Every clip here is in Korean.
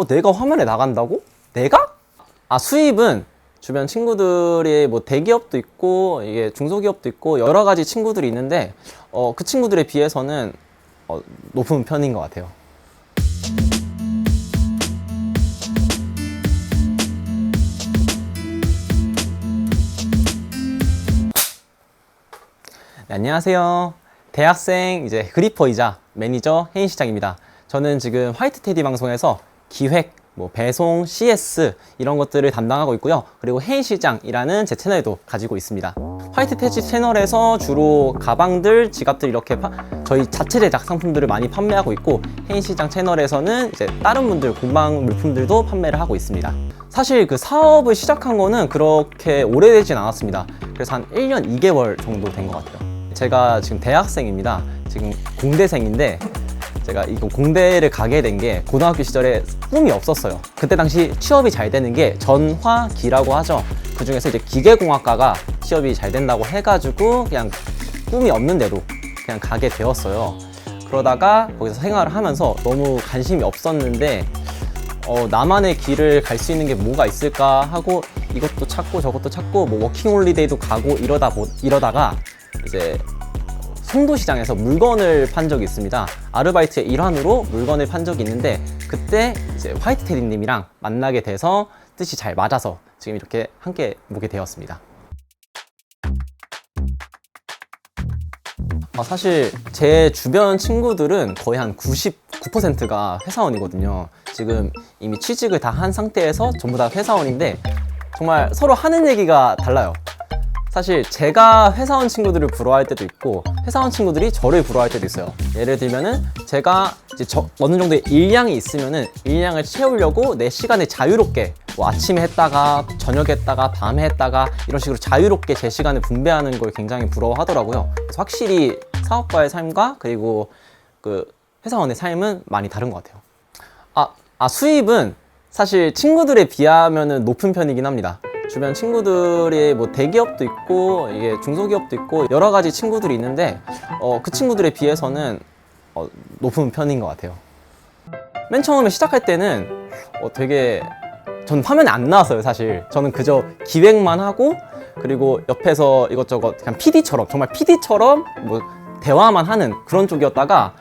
어, 내가 화면에 나간다고? 내가? 아 수입은 주변 친구들이 뭐 대기업도 있고 이게 중소기업도 있고 여러 가지 친구들이 있는데 어, 그 친구들에 비해서는 어, 높은 편인 것 같아요. 네, 안녕하세요. 대학생 이제 그리퍼이자 매니저 혜인 시장입니다. 저는 지금 화이트 테디 방송에서 기획, 뭐 배송, CS 이런 것들을 담당하고 있고요. 그리고 혜인 시장이라는 제 채널도 가지고 있습니다. 화이트 테디 채널에서 주로 가방들, 지갑들 이렇게 파- 저희 자체 제작 상품들을 많이 판매하고 있고 혜인 시장 채널에서는 이제 다른 분들 공방 물품들도 판매를 하고 있습니다. 사실 그 사업을 시작한 거는 그렇게 오래되진 않았습니다. 그래서 한 1년 2개월 정도 된 것 같아요. 제가 지금 대학생입니다. 지금 공대생인데 제가 이거 공대를 가게 된 게 고등학교 시절에 꿈이 없었어요. 그때 당시 취업이 잘 되는 게 전화기라고 하죠. 그 중에서 이제 기계공학과가 취업이 잘 된다고 해가지고 그냥 꿈이 없는 대로 그냥 가게 되었어요. 그러다가 거기서 생활을 하면서 너무 관심이 없었는데 어, 나만의 길을 갈 수 있는 게 뭐가 있을까 하고 이것도 찾고 저것도 찾고 뭐 워킹 홀리데이도 가고 이러다 보, 이러다가 이제 송도시장에서 물건을 판 적이 있습니다. 아르바이트의 일환으로 물건을 판 적이 있는데 그때 이제 화이트 테디님이랑 만나게 돼서 뜻이 잘 맞아서 지금 이렇게 함께 보게 되었습니다. 아, 사실 제 주변 친구들은 거의 한 99%가 회사원이거든요. 지금 이미 취직을 다 한 상태에서 전부 다 회사원인데 정말 서로 하는 얘기가 달라요. 사실 제가 회사원 친구들을 부러워할 때도 있고 회사원 친구들이 저를 부러워할 때도 있어요. 예를 들면은 제가 이제 저- 어느 정도의 일량이 있으면은 일량을 채우려고 내 시간을 자유롭게 뭐 아침에 했다가 저녁에 했다가 밤에 했다가 이런 식으로 자유롭게 제 시간을 분배하는 걸 굉장히 부러워하더라고요. 그래서 확실히 사업가의 삶과 그리고 그 회사원의 삶은 많이 다른 것 같아요. 아, 아 수입은 사실 친구들에 비하면은 높은 편이긴 합니다. 주변 친구들이 뭐 대기업도 있고 이게 중소기업도 있고 여러 가지 친구들이 있는데 어, 그 친구들에 비해서는 어, 높은 편인 것 같아요. 맨 처음에 시작할 때는 어, 되게 전 화면에 안 나왔어요 사실. 저는 그저 기획만 하고 그리고 옆에서 이것저것 그냥 PD처럼 정말 PD처럼 뭐 대화만 하는 그런 쪽이었다가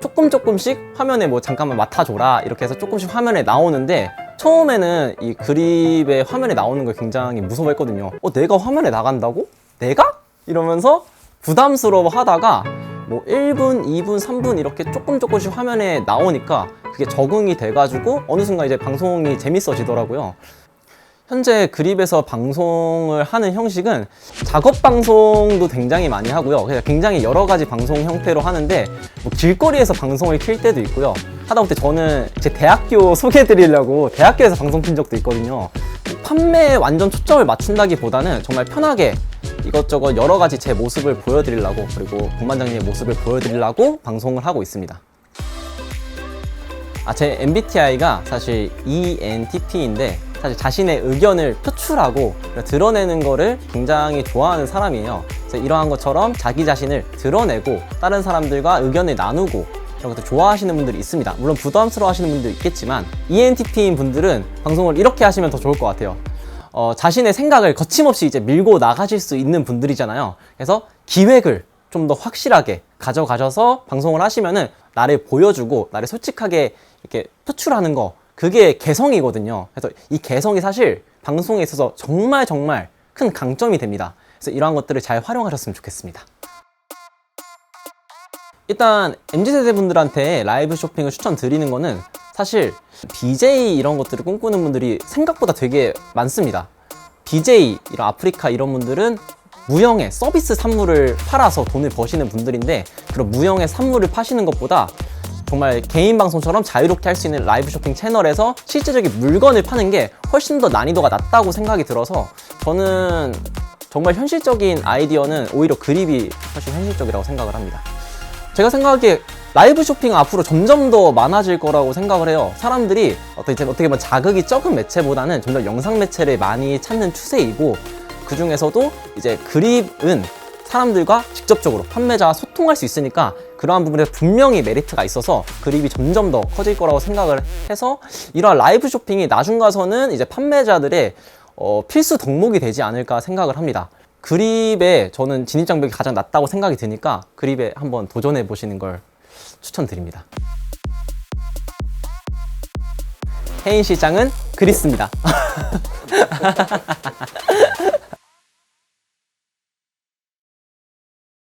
조금 조금씩 화면에 뭐 잠깐만 맡아줘라 이렇게 해서 조금씩 화면에 나오는데 처음에는 이 그립에 화면에 나오는 걸 굉장히 무서워했거든요. 어, 내가 화면에 나간다고? 내가? 이러면서 부담스러워 하다가 뭐 1분, 2분, 3분 이렇게 조금 조금씩 화면에 나오니까 그게 적응이 돼가지고 어느 순간 이제 방송이 재밌어지더라고요. 현재 그립에서 방송을 하는 형식은 작업 방송도 굉장히 많이 하고요. 그래서 굉장히 여러 가지 방송 형태로 하는데 뭐 길거리에서 방송을 킬 때도 있고요. 하다 못해 저는 제 대학교 소개해드리려고 대학교에서 방송 킨 적도 있거든요. 판매에 완전 초점을 맞춘다기보다는 정말 편하게 이것저것 여러 가지 제 모습을 보여드리려고 그리고 공반장님의 모습을 보여드리려고 방송을 하고 있습니다. 아, 제 MBTI가 사실 ENTP인데 사실 자신의 의견을 표출하고 드러내는 거를 굉장히 좋아하는 사람이에요. 그래서 이러한 것처럼 자기 자신을 드러내고 다른 사람들과 의견을 나누고 이런 것도 좋아하시는 분들이 있습니다. 물론 부담스러워 하시는 분도 있겠지만 ENTP인 분들은 방송을 이렇게 하시면 더 좋을 것 같아요. 어, 자신의 생각을 거침없이 이제 밀고 나가실 수 있는 분들이잖아요. 그래서 기획을 좀 더 확실하게 가져가셔서 방송을 하시면은 나를 보여주고 나를 솔직하게 이렇게 표출하는 거 그게 개성이거든요. 그래서 이 개성이 사실 방송에 있어서 정말 정말 큰 강점이 됩니다. 그래서 이러한 것들을 잘 활용하셨으면 좋겠습니다. 일단 MZ세대 분들한테 라이브 쇼핑을 추천드리는 거는 사실 BJ 이런 것들을 꿈꾸는 분들이 생각보다 되게 많습니다. BJ 이런 아프리카 이런 분들은 무형의 서비스 산물을 팔아서 돈을 버시는 분들인데 그런 무형의 산물을 파시는 것보다 정말 개인 방송처럼 자유롭게 할 수 있는 라이브 쇼핑 채널에서 실제적인 물건을 파는 게 훨씬 더 난이도가 낮다고 생각이 들어서 저는 정말 현실적인 아이디어는 오히려 그립이 훨씬 현실적이라고 생각을 합니다. 제가 생각하기에 라이브 쇼핑은 앞으로 점점 더 많아질 거라고 생각을 해요. 사람들이 어떻게, 어떻게 보면 자극이 적은 매체보다는 좀더 영상 매체를 많이 찾는 추세이고 그 중에서도 이제 그립은 사람들과 직접적으로 판매자와 소통할 수 있으니까 그러한 부분에 분명히 메리트가 있어서 그립이 점점 더 커질 거라고 생각을 해서 이러한 라이브 쇼핑이 나중 가서는 이제 판매자들의 어, 필수 덕목이 되지 않을까 생각을 합니다. 그립에 저는 진입 장벽이 가장 낮다고 생각이 드니까 그립에 한번 도전해 보시는 걸 추천드립니다. 해인 시장은 그리스입니다.